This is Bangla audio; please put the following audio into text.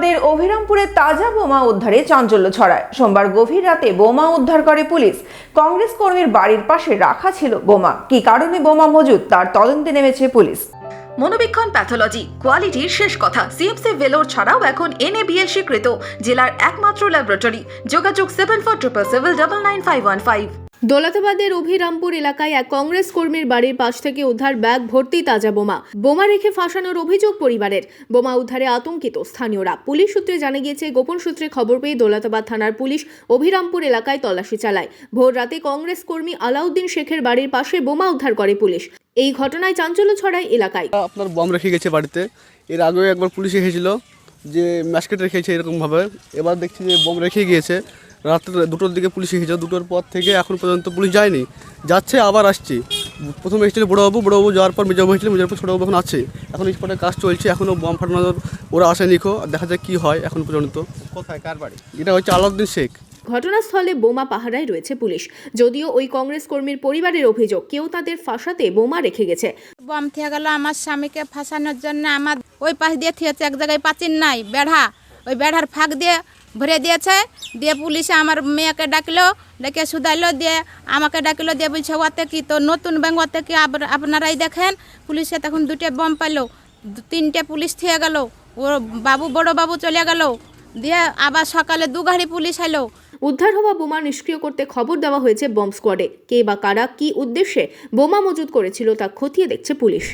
দৌলতাবাদের অভিরামপুরে তাজা বোমা উদ্ধারে চাঞ্চল্য ছড়ায়। সোমবার গভীর রাতে বোমা উদ্ধার করে পুলিশ। কংগ্রেস কর্মীর বাড়ির পাশে রাখা ছিল বোমা। কী কারণে বোমা মজুদ, তার তদন্তে নেমেছে পুলিশ। মনোবীক্ষণ প্যাথোলজি, কোয়ালিটির শেষ কথা। সিএমসি ভেলোর ছাড়াও এখন এনএবিএল স্বীকৃত জেলার একমাত্র ল্যাবরেটরি। যোগাযোগ seven four triple seven double nine five one five দৌলতাবাদের Abhirampur এলাকায় এক কংগ্রেস কর্মীর বাড়ির পাশ থেকে উদ্ধার ব্যাগ ভর্তি তাজা বোমা। বোমা রেখে ফাঁসানোর অভিযোগ পরিবারের। বোমা উদ্ধারে আতঙ্কিত স্থানীয়রা। পুলিশ সূত্রে জানা গিয়েছে, গোপন সূত্রে খবর পেয়ে দৌলতাবাদ থানার পুলিশ অভিরামপুর এলাকায় তল্লাশি চালায়। ভোর রাতে কংগ্রেস কর্মী আলাউদ্দিন শেখের বাড়ির পাশে বোমা উদ্ধার করে পুলিশ। এই ঘটনায় চাঞ্চল্য ছড়ায় এলাকায়। আপনার বম রেখে গেছে বাড়িতে। এর আগেও একবার পুলিশ এসেছিল যে ম্যাসকেট রেখেছে এরকমভাবে। এবার দেখছি যে বম রেখে গিয়েছে। রাত্রে দুটোর দিকে পুলিশ এসেছে। দুটোর পর থেকে এখন পর্যন্ত পুলিশ যায়নি। যাচ্ছে আবার আসছে। প্রথমে এসেছিল বড়োবাবু। বড়োবাবু যাওয়ার পর মেজবাবু হয়েছিল মেজবাবু ছোটোবাবু এখন আছে। এখন স্পটে কাজ চলছে। এখনও বম ফাটানোর ওরা আসেনি খো দেখা যাক কী হয় এখন পর্যন্ত। কোথায়? কার বাড়ি? এটা হচ্ছে আলাউদ্দিন শেখ। ঘটনাস্থলে বোমা পাহারায় রয়েছে পুলিশ। যদিও ওই কংগ্রেস কর্মীর পরিবারের অভিযোগ কেউ তাদের ফাঁসাতে বোমা রেখে গেছে। বম থেকে গেল আমার স্বামীকে ফাঁসানোর জন্য। আমার ওই পাশ দিয়ে থিয়েছে এক জায়গায় পাচিন নাই বেড়া। ওই বেড়ার ফাঁক দিয়ে ভরে দিয়েছে। দিয়ে পুলিশে আমার মেয়েকে ডাকলো, ডেকে শুধাইলো, দিয়ে আমাকে ডাকলো, দিয়ে বলছে ওতে কি তো নতুন ব্যাংক ওতে কি আপনারাই দেখেন। পুলিশে তখন দুটো বম পাইলো তিনটে পুলিশ থিয়ে গেল, ও বাবু, বড় বাবু চলে গেল, দিয়ে আবার সকালে দু গাড়ি পুলিশ এলো উদ্ধার হওয়া বোমা নিষ্ক্রিয় করতে খবর দেওয়া হয়েছে বম্ব স্কোয়াডে। কে বা কারা, কি উদ্দেশ্যে বোমা মজুত করেছিল তা খতিয়ে দেখছে পুলিশ।